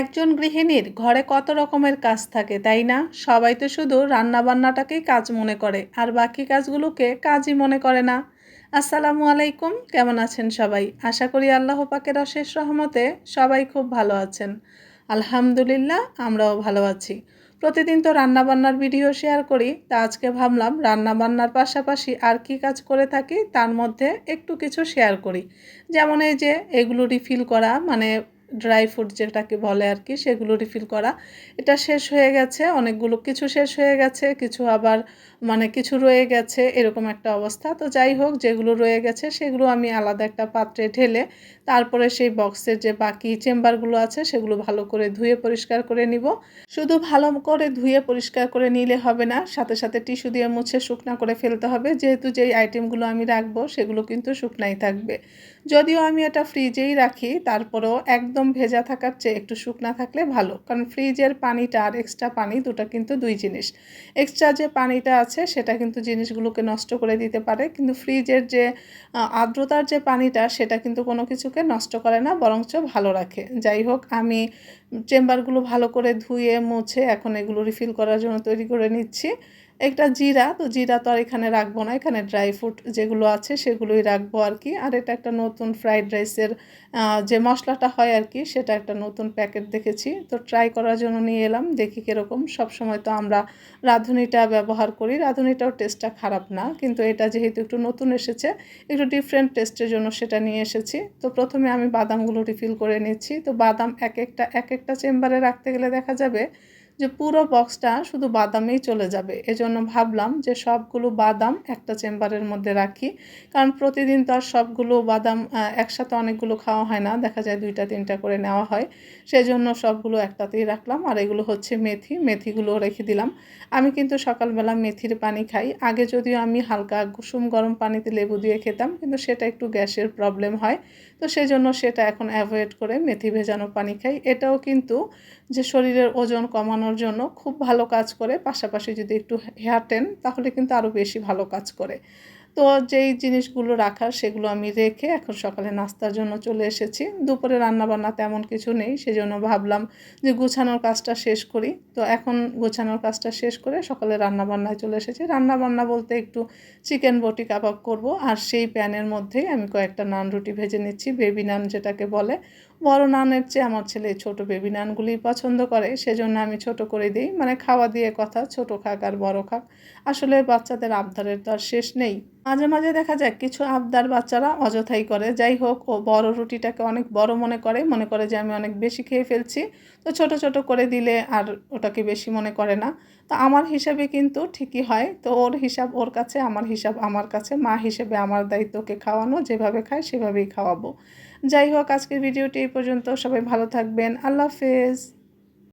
একজন গৃহিণীর ঘরে কত রকমের কাজ থাকে, তাই না? সবাই তো শুধু রান্নাবান্নাটাকেই কাজ মনে করে, আর বাকি কাজগুলোকে কাজই মনে করে না। আসসালামু আলাইকুম, কেমন আছেন সবাই? আশা করি আল্লাহ পাকের অশেষ রহমতে সবাই খুব ভালো আছেন। আলহামদুলিল্লাহ, আমরাও ভালো আছি। প্রতিদিন তো রান্নাবান্নার ভিডিও শেয়ার করি, তা আজকে ভাবলাম রান্নাবান্নার পাশাপাশি আর কি কাজ করে থাকি, তার মধ্যে একটু কিছু শেয়ার করি। যেমন এই যে, এগুলো রিফিল করা মানে ড্রাই ফ্রুট যেটাকে বলে আর কি, সেগুলো রিফিল করা। এটা শেষ হয়ে গেছে, অনেকগুলো কিছু শেষ হয়ে গেছে, কিছু আবার মানে কিছু রয়ে গেছে, এরকম একটা অবস্থা। তো যাই হোক, যেগুলো রয়ে গেছে, সেগুলো আমি আলাদা একটা পাত্রে ঢেলে তারপরে সেই বক্সের যে বাকি চেম্বারগুলো আছে, সেগুলো ভালো করে ধুয়ে পরিষ্কার করে নিব। শুধু ভালো করে ধুয়ে পরিষ্কার করে নিলে হবে না, সাথে সাথে টিস্যু দিয়ে মুছে শুকনা করে ফেলতে হবে। যেহেতু যেই আইটেমগুলো আমি রাখব, সেগুলো কিন্তু শুকনাই থাকবে। যদিও আমি এটা ফ্রিজেই রাখি, তারপরেও একদম ভেজা থাকার চেয়ে একটু শুকনা থাকলে ভালো। কারণ ফ্রিজের পানিটা আর এক্সট্রা পানি দুটো কিন্তু দুই জিনিস। এক্সট্রা যে পানিটা আছে সেটা কিন্তু জিনিসগুলোকে নষ্ট করে দিতে পারে। কিন্তু ফ্রিজের যে আর্দ্রতার যে পানিটা সেটা কিন্তু কোনো কিছুকে নষ্ট করে না, বরঞ্চ ভালো রাখে। যাই হোক, আমি চেম্বারগুলো ভালো করে ধুয়ে, মুছে এখন এগুলো রিফিল করার জন্য তৈরি করে নিচ্ছি। একটা জিরা, তো জিরা তো আর এখানে রাখব না। এখানে ড্রাই ফ্রুট যেগুলো আছে সেগুলোই রাখব আর কি আর এটা একটা নতুন ফ্রাইড রাইসের যে মশলাটা হয় আর কি সেটা একটা নতুন প্যাকেট দেখেছি। তো ট্রাই করার জন্য নিয়ে এলাম, দেখি কীরকম। সবসময় তো আমরা রাঁধুনিটা ব্যবহার করি। রাঁধুনিটাও টেস্টটা খারাপ না, কিন্তু এটা যেহেতু একটু নতুন এসেছে, একটু ডিফারেন্ট টেস্টের জন্য সেটা নিয়ে এসেছি। তো প্রথমে আমি বাদামগুলো রিফিল করে নিচ্ছি। তো বাদাম এক একটা এক একটা চেম্বারে রাখতে গেলে দেখা যাবে যে পুরো বক্সটা শুধু বাদামেই চলে যাবে। এজন্য ভাবলাম যে সবগুলো বাদাম একটা চেম্বারের মধ্যে রাখি। কারণ প্রতিদিন তো আর সবগুলো বাদাম একসাথে অনেকগুলো খাওয়া হয় না। দেখা যায় দুইটা, তিনটা করে নেওয়া হয়। সেজন্য সবগুলো একটাতেই রাখলাম। আর এগুলো হচ্ছে মেথি। মেথিগুলো রেখে দিলাম। আমি কিন্তু সকালবেলা মেথির পানি খাই। আগে যদিও আমি হালকা কুসুম গরম পানিতে লেবু দিয়ে খেতাম, কিন্তু সেটা একটু গ্যাসের প্রবলেম হয়। তো সেজন্য সেটা এখন অ্যাভয়েড করে মেথি ভেজানো পানি খাই। এটাও কিন্তু যে শরীরের ওজন কমানোর জন্য খুব ভালো কাজ করে। পাশাপাশি যদি একটু হাঁটেন, তাহলে কিন্তু আরও বেশি ভালো কাজ করে। তো যেই জিনিসগুলো রাখার, সেগুলো আমি রেখে এখন সকালে নাস্তার জন্য চলে এসেছি। দুপুরে রান্নাবান্না তেমন কিছু নেই, সেজন্য ভাবলাম যে গুছানোর কাজটা শেষ করি। তো এখন গুছানোর কাজটা শেষ করে সকালে রান্নাবান্নায় চলে এসেছি। রান্নাবান্না বলতে একটু চিকেন বটি কাবাব করব। আর সেই প্যানের মধ্যেই আমি কয়েকটা নান রুটি ভেজে নিচ্ছি, বেবি নান যেটাকে বলে। বড় নানের চেয়ে আমার ছেলে ছোট বেবি নানগুলি পছন্দ করে, সেজন্য আমি ছোট করে দিই। মানে খাওয়া দিয়ে কথা, ছোট খাক আর বড় খাক। আসলে বাচ্চাদের আবদারের তো আর শেষ নেই। মাঝে মাঝে দেখা যায় কিছু আবদার বাচ্চারা অযথাই করে। যাই হোক, ও বড় রুটিটাকে অনেক বড় মনে করে মনে করে যে আমি অনেক বেশি খেয়ে ফেলছি। তো ছোট ছোট করে দিলে আর ওটাকে বেশি মনে করে না। তো আমার হিসাবে কিন্তু ঠিকই হয়। তো ওর হিসাব ওর কাছে, আমার হিসাব আমার কাছে। মা হিসেবে আমার দায়িত্বকে খাওয়ানো, যেভাবে খায় সেভাবেই খাওয়াবো। যাই হোক, আজকের ভিডিওটি এই পর্যন্ত। সবাই ভালো থাকবেন। আল্লাহ হাফেজ।